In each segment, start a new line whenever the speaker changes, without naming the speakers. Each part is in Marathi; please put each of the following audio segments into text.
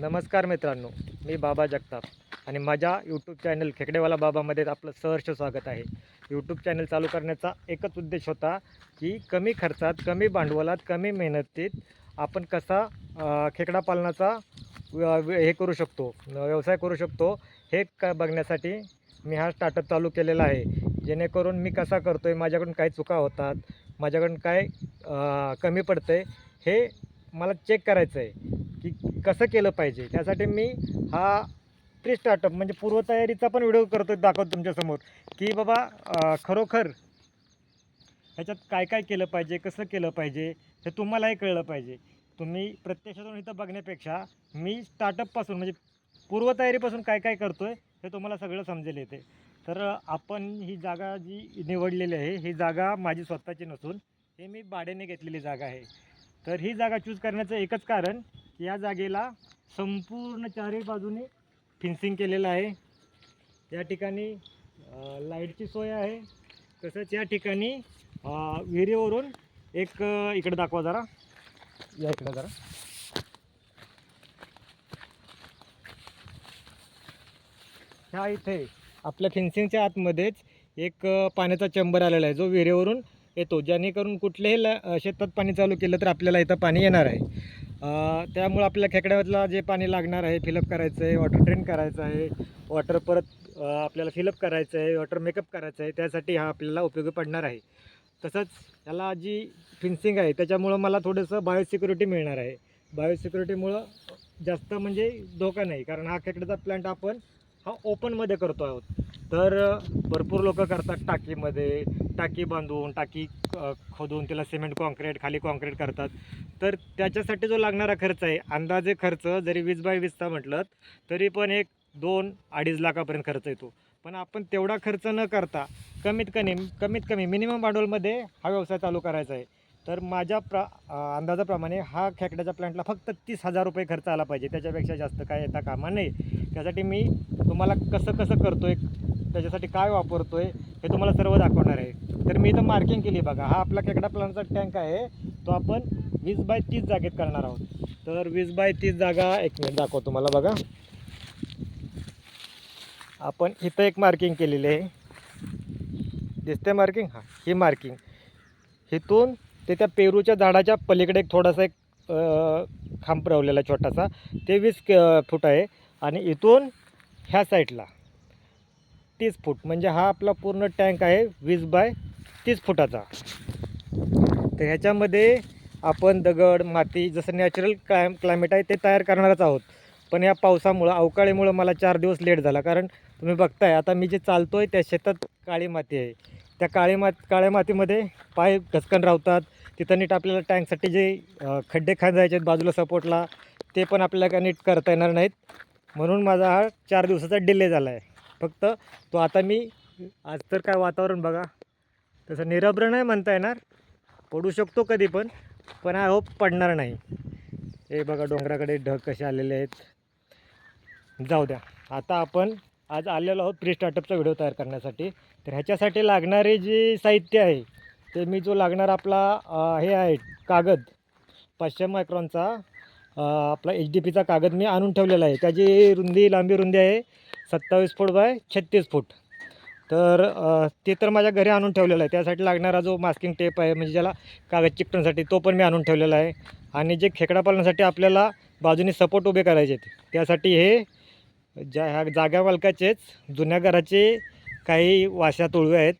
नमस्कार मित्रांनो मी बाबा जगताप आणि माझ्या यूट्यूब चॅनल खेकडेवाला बाबामध्ये आपलं सहर्ष स्वागत आहे. यूट्यूब चॅनल चालू करण्याचा एकच उद्देश होता की कमी खर्चात कमी भांडवलात कमी मेहनतीत आपण कसा खेकडा पालनाचा व्य- हे करू शकतो व्यवसाय करू शकतो हे क बघण्यासाठी मी हा स्टार्टअप चालू केलेला आहे. जेणेकरून मी कसा करतो आहे माझ्याकडून काय चुका होतात माझ्याकडून काय कमी पडतं आहे हे मला चेक करायचं आहे की कसं केलं पाहिजे? त्यासाठी मी हा प्री स्टार्टअप म्हणजे पूर्वतयारीचा पण व्हिडिओ करतो दाखवतो तुमच्यासमोर की बाबा खरोखर ह्याच्यात काय काय केलं पाहिजे कसं केलं पाहिजे हे तुम्हालाही कळलं पाहिजे. तुम्ही प्रत्यक्षातून इथं बघण्यापेक्षा मी स्टार्टअपपासून म्हणजे पूर्वतयारीपासून काय काय करतो आहे हे तुम्हाला सगळं समजेल येते. तर आपण ही जागा जी निवडलेली आहे ही जागा माझी स्वतःची नसून हे मी भाड्याने घेतलेली जागा आहे. तर ही जागा चूज करण्याचं एकच कारण या जागेला संपूर्ण चारही बाजूने फिन्सिंग केलेलं आहे. या ठिकाणी लाईटची सोय आहे. तसंच या ठिकाणी विहिरीवरून एक इकडे दाखवा जरा. या इकडे जरा. ह्या इथे आपल्या फेन्सिंगच्या आतमध्येच एक पाण्याचा चंबर आलेला आहे. जो विहिरीवरून येतो. जेणेकरून कुठल्याही ल शेतात पाणी चालू केलं तर आपल्याला इथं पाणी येणार आहे. त्यामुळं आपल्याला खेकड्याला जे पाणी लागणार आहे फिलअप करायचं आहे वॉटर ट्रेन करायचं आहे वॉटर परत आपल्याला फिलअप करायचं आहे वॉटर मेकअप करायचं आहे त्यासाठी हा आपल्याला उपयोगी पडणार आहे. तसंच याला जी फिन्सिंग आहे त्याच्यामुळं मला थोडंसं बायोसिक्युरिटी मिळणार आहे. बायोसिक्युरिटीमुळं जास्त म्हणजे धोका नाही कारण हा खेकड्याचा प्लांट आपण हा ओपनमध्ये करतो आहोत. तर भरपूर लोक करतात टाकीमध्ये टाकी बांधून टाकी खोदून त्याला सिमेंट कॉन्क्रीट खाली कॉन्क्रीट करतात. तर त्याच्यासाठी जो लागणारा खर्च आहे अंदाजे खर्च जरी वीस बाय वीसचा म्हटलं तरी पण एक दोन अडीच लाखापर्यंत खर्च येतो. पण आपण तेवढा खर्च न करता कमीत कमी कमीत कमी मिनिमम भांडवलमध्ये हा व्यवसाय चालू करायचा आहे. तर माझ्या प्रा अंदाजाप्रमाणे हा खेकड्याच्या प्लॅन्टला फक्त तीस हजार रुपये खर्च आला पाहिजे. त्याच्यापेक्षा जास्त काय येता कामा नाही त्यासाठी मी तुम्हाला कसं कसं करतो एक त्याच्यासाठी काय वापरतो आहे हे तुम्हाला सर्व दाखवणार आहे. तर मी इथं मार्किंग केली बघा. हा आपला खेकडा प्लांटचा टँक आहे. तो आपण वीस बाय तीस जागेत करणार आहोत. तर वीस बाय तीस जागा एक मिनिट दाखवतो तुम्हाला बघा. आपण इथं एक मार्किंग केलेली आहे. दिसते मार्किंग हां ही मार्किंग इथून ते त्या पेरूच्या झाडाच्या पलीकडे एक थोडासा एक खांब रवलेला छोटासा. ते वीस फूट आहे. आणि इथून ह्या साईडला तीस फूट म्हणजे हा आपला पूर्ण टँक आहे वीस बाय तीस फुटाचा. तर ह्याच्यामध्ये आपण दगड माती जसं नॅचरल क्लायम क्लायमेट आहे ते तयार करणारच आहोत. पण या पावसामुळं अवकाळीमुळं मला चार दिवस लेट झाला. कारण तुम्ही बघताय आता मी जे चालतो आहे त्या शेतात काळी माती आहे. त्या काळी मात काळ्या मातीमध्ये पाय घसकन राहतात तिथं नीट आपल्याला टँकसाठी जे खड्डे खांदायचे आहेत बाजूला सपोर्टला ते पण आपल्याला काय नीट करता येणार नाहीत. म्हणून माझा हा चार दिवसाचा डिले झाला आहे फक्त तो आता मी आज तर काय वातावरण बघा. तसं निरभ्र नाही म्हणता येणार. पडू शकतो कधी पण पण आय होप पडणार नाही. हे बघा डोंगराकडे ढग कसे आलेले आहेत. जाऊ द्या. आता आपण आज आलेलो आहोत प्री स्टार्टअपचा व्हिडिओ तयार करण्यासाठी. तर ह्याच्यासाठी लागणारे जे साहित्य आहे ते मी जो लागणार आपला हे आहे कागद. पाचशे मायक्रॉनचा आपला एच डी पीचा कागद मी आणून ठेवलेला आहे. त्याची रुंदी लांबी रुंदी आहे. सत्तावीस फूट बाय छत्तीस फूट. तर ते तर माझ्या घरी आणून ठेवलेलं आहे. त्यासाठी लागणारा जो मास्किंग टेप आहे म्हणजे ज्याला कागद चिकटण्यासाठी तो पण मी आणून ठेवलेला आहे. आणि जे खेकडा पालनासाठी आपल्याला बाजूने सपोर्ट उभे करायचे आहेत. त्यासाठी हे ज्या ह्या जागा मालकाचेच जुन्या घराचे काही वाशा तुळवे आहेत.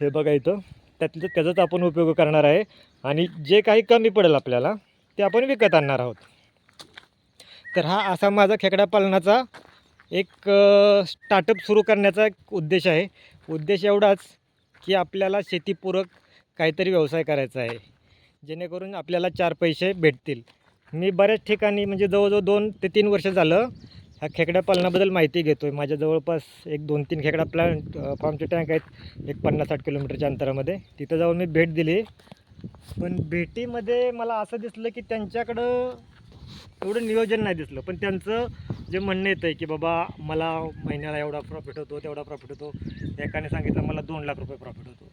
हे बघा इथं. त्यातलं त्याचाच आपण उपयोग करणार आहे. आणि जे काही कमी पडेल आपल्याला ते आपण विकत आणणार आहोत. तर हा असा माझा खेकडा पालनाचा एक स्टार्टअप सुरू करण्याचा एक उद्देश आहे. उद्देश एवढाच की आपल्याला शेतीपूरक काहीतरी व्यवसाय करायचा आहे. जेणेकरून आपल्याला चार पैसे भेटतील. मी बऱ्याच ठिकाणी म्हणजे जवळजवळ दोन ते तीन वर्ष झालं ह्या खेकड्या पालनाबद्दल माहिती घेतो आहे माझ्या जवळपास एक दोन तीन खेकडा प्लांट फार्मचे टँक आहेत एक पन्नास साठ किलोमीटरच्या अंतरामध्ये. तिथं जाऊन मी भेट दिली. पण भेटीमध्ये मला असं दिसलं की त्यांच्याकडं एवढं नियोजन नाही दिसलं. पण त्यांचं जे म्हणणं येतं आहे की बाबा मला महिन्याला एवढा प्रॉफिट होतो तेवढा प्रॉफिट होतो. एकाने सांगितलं मला दोन लाख रुपये प्रॉफिट होतो.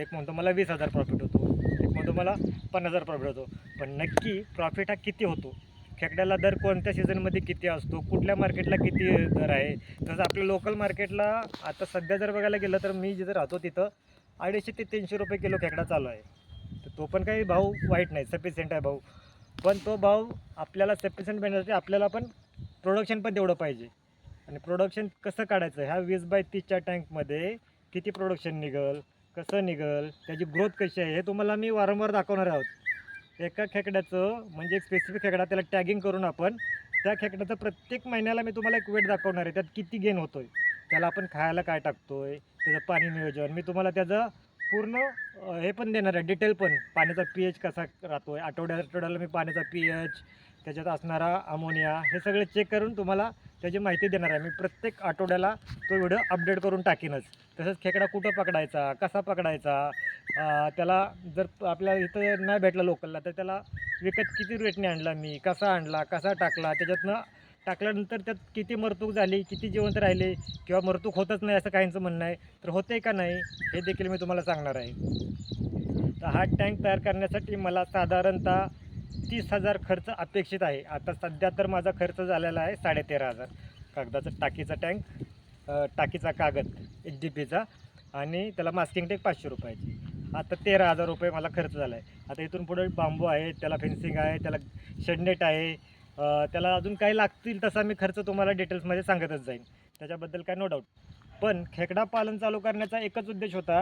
एक म्हणतो मला वीस हजार प्रॉफिट होतो. एक म्हणतो मला पन्नास हजार प्रॉफिट होतो. पण नक्की प्रॉफिट हा किती होतो? खेकड्याला दर कोणत्या सीझनमध्ये किती असतो? कुठल्या मार्केटला किती दर आहे? तसं आपल्या लोकल मार्केटला आता सध्या जर बघायला गेलं तर मी जिथं राहतो तिथं अडीचशे ते तीनशे रुपये किलो खेकडा चालू आहे. तर तो पण काही भाव वाईट नाही. सफिशियंट आहे भाऊ. पण तो भाव आपल्याला सफिशियंट मिळण्यासाठी आपल्याला पण प्रोडक्शन पण तेवढं पाहिजे. आणि प्रोडक्शन कसं काढायचं? ह्या वीस बाय तीसच्या टँकमध्ये किती प्रोडक्शन निघल कसं निघल त्याची ग्रोथ कशी आहे हे तुम्हाला मी वारंवार दाखवणार आहोत. एका खेकड्याचं म्हणजे एक स्पेसिफिक खेकडा त्याला टॅगिंग करून आपण त्या खेकड्याचं प्रत्येक महिन्याला मी तुम्हाला एक वेट दाखवणार आहे त्यात किती गेन होतो आहे त्याला आपण खायला काय टाकतो आहे त्याचं पाणी नियोजन मी तुम्हाला त्याचं पूर्ण हे पण देणार आहे डिटेल पण. पाण्याचा पी एच कसा राहतो आहे आठवड्या आठवड्याला मी पाण्याचा पी एच त्याच्यात असणारा अमोनिया हे सगळे चेक करून तुम्हाला त्याची माहिती देणार आहे. मी प्रत्येक आठवड्याला तो व्हिडिओ अपडेट करून टाकीनच. तसंच खेकडा कुठं पकडायचा कसा पकडायचा त्याला जर आपल्या इथं नाही भेटला लोकलला तर त्याला विकत किती रेटने आणला मी कसा आणला कसा टाकला त्याच्यातनं टाकल्यानंतर त्यात किती मरतूक झाली किती जिवंत राहिले किंवा मरतूक होतच नाही असं काहींचं म्हणणं आहे. तर होते का नाही हे देखील मी तुम्हाला सांगणार आहे. तर हा टँक तयार करण्यासाठी मला साधारणतः तीस हजार खर्च अपेक्षित आहे. आता सध्या तर माझा खर्च झालेला आहे साडेतेरा हजार. कागदाचा टाकीचा टँक टाकीचा कागद एच डी पीचा आणि त्याला मास्किंग टेक पाचशे रुपयाची. आता तेरा हजार रुपये मला खर्च झाला आहे आता इथून पुढे बांबू आहे त्याला फेन्सिंग आहे त्याला शेडनेट आहे त्याला अजून काही लागतील तसा मी खर्च तुम्हाला डिटेल्समध्ये सांगतच जाईन. त्याच्याबद्दल काय नो डाऊट पण खेकडा पालन चालू करण्याचा एकच उद्देश होता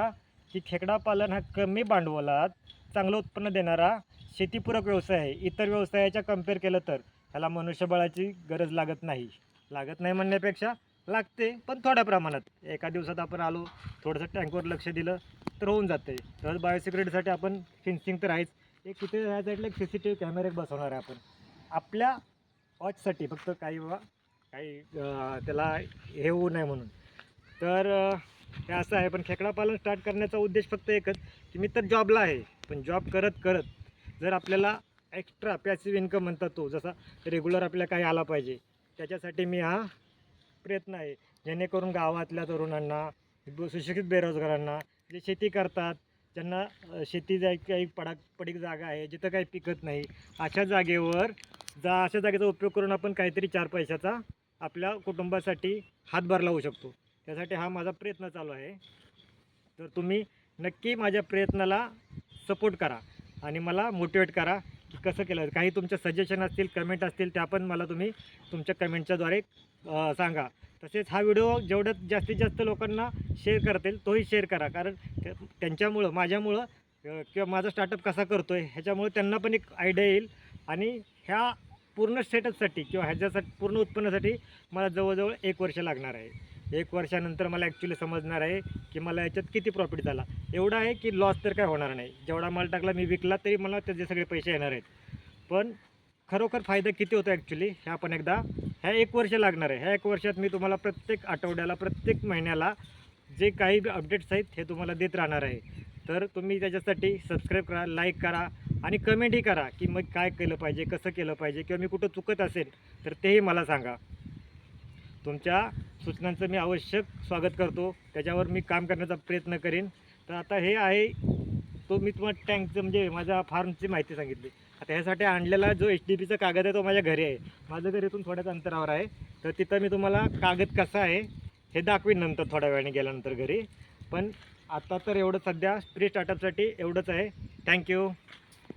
की खेकडा पालन हा कमी भांडवलात चांगलं उत्पन्न देणारा शेतीपूरक व्यवसाय आहे. इतर व्यवसायाच्या कंपेअर केलं तर ह्याला मनुष्यबळाची गरज लागत नाही. लागत नाही म्हणण्यापेक्षा लागते पण थोड्या प्रमाणात. एका दिवसात आपण आलो थोडंसं टँकवर लक्ष दिलं तर होऊन जाते. तर बायोसिक्युरिटीसाठी आपण फेन्सिंग तर आहेच. एक तिथे ह्या साईडला एक सी सी टी व्ही कॅमेरे बसवणार आहे आपण. आपल्या वॉचसाठी फक्त काही बा काही त्याला हे होऊ नये म्हणून. तर हे असं आहे पण खेकडा पालन स्टार्ट करण्याचा उद्देश फक्त एकच की मी तर जॉबला आहे पण जॉब करत करत जर आपल्याला एक्स्ट्रा पॅसिव्ह इन्कम म्हणतात तो जसा रेग्युलर आपल्याला काही आला पाहिजे त्याच्यासाठी मी हा प्रयत्न आहे जेणेकरून गावातल्या तरुणांना ब- सुशिक्षित बेरोजगारांना जे शेती करतात ज्यांना शेती जाय काही पडाक पडीक जागा आहे जिथं काही पिकत नाही अशा जागेवर जा अशा जागेचा उपयोग करून आपण काहीतरी चार पैशाचा आपल्या कुटुंबासाठी हातभार लावू शकतो. त्यासाठी हा माझा प्रयत्न चालू आहे. तर तुम्ही नक्की माझ्या प्रयत्नाला सपोर्ट करा आणि मला मोटिवेट करा की कसं केलं काही तुमच्या सजेशन असतील कमेंट असतील त्या पण मला तुम्ही तुमच्या कमेंटच्याद्वारे सांगा. तसेच हा व्हिडिओ जेवढ्यात जास्तीत जास्त लोकांना शेअर करतील तोही शेअर करा. कारण त्या- त्यांच्यामुळं माझ्यामुळं किंवा माझा स्टार्टअप कसा करतो आहे ह्याच्यामुळे त्यांना पण एक आयडिया येईल आणि ह्या पूर्ण स्टेटससाठी किंवा ह्याच्यासाठी पूर्ण उत्पन्नासाठी मला जवळजवळ एक वर्ष लागणार आहे. एक वर्षानंतर मला ॲक्च्युली समजणार आहे की मला याच्यात किती प्रॉफिट झाला. एवढा आहे की लॉस तर काय होणार नाही. जेवढा माल टाकला मी विकला तरी मला त्याचे सगळे पैसे येणार आहेत. पण खरोखर फायदा किती होतो ॲक्च्युली ह्या आपण एकदा ह्या एक वर्ष लागणार आहे. ह्या एक वर्षात मी तुम्हाला प्रत्येक आठवड्याला प्रत्येक महिन्याला जे काही अपडेट्स आहेत हे तुम्हाला देत राहणार आहे. तर तुम्ही त्याच्यासाठी सबस्क्राईब करा लाईक करा. आणि कमेंटही करा की मग काय केलं पाहिजे कसं केलं पाहिजे किंवा मी कुठं चुकत असेल तर तेही मला सांगा. तुमच्या सूचनांचं मी आवश्यक स्वागत करतो. त्याच्यावर मी काम करण्याचा प्रयत्न करेन. तर आता हे आहे तो मी तुम्हाला टँकचं म्हणजे माझ्या फार्मची माहिती सांगितली. आता ह्यासाठी आणलेला जो एच डी पीचा कागद आहे तो माझ्या घरी आहे. माझं घर इथून थोड्याच अंतरावर आहे. तर तिथं मी तुम्हाला कागद कसा आहे हे दाखवीन नंतर थोड्या वेळाने गेल्यानंतर घरी. पण आता तर एवढं सध्या प्री स्टार्टअपसाठी एवढंच आहे. थँक्यू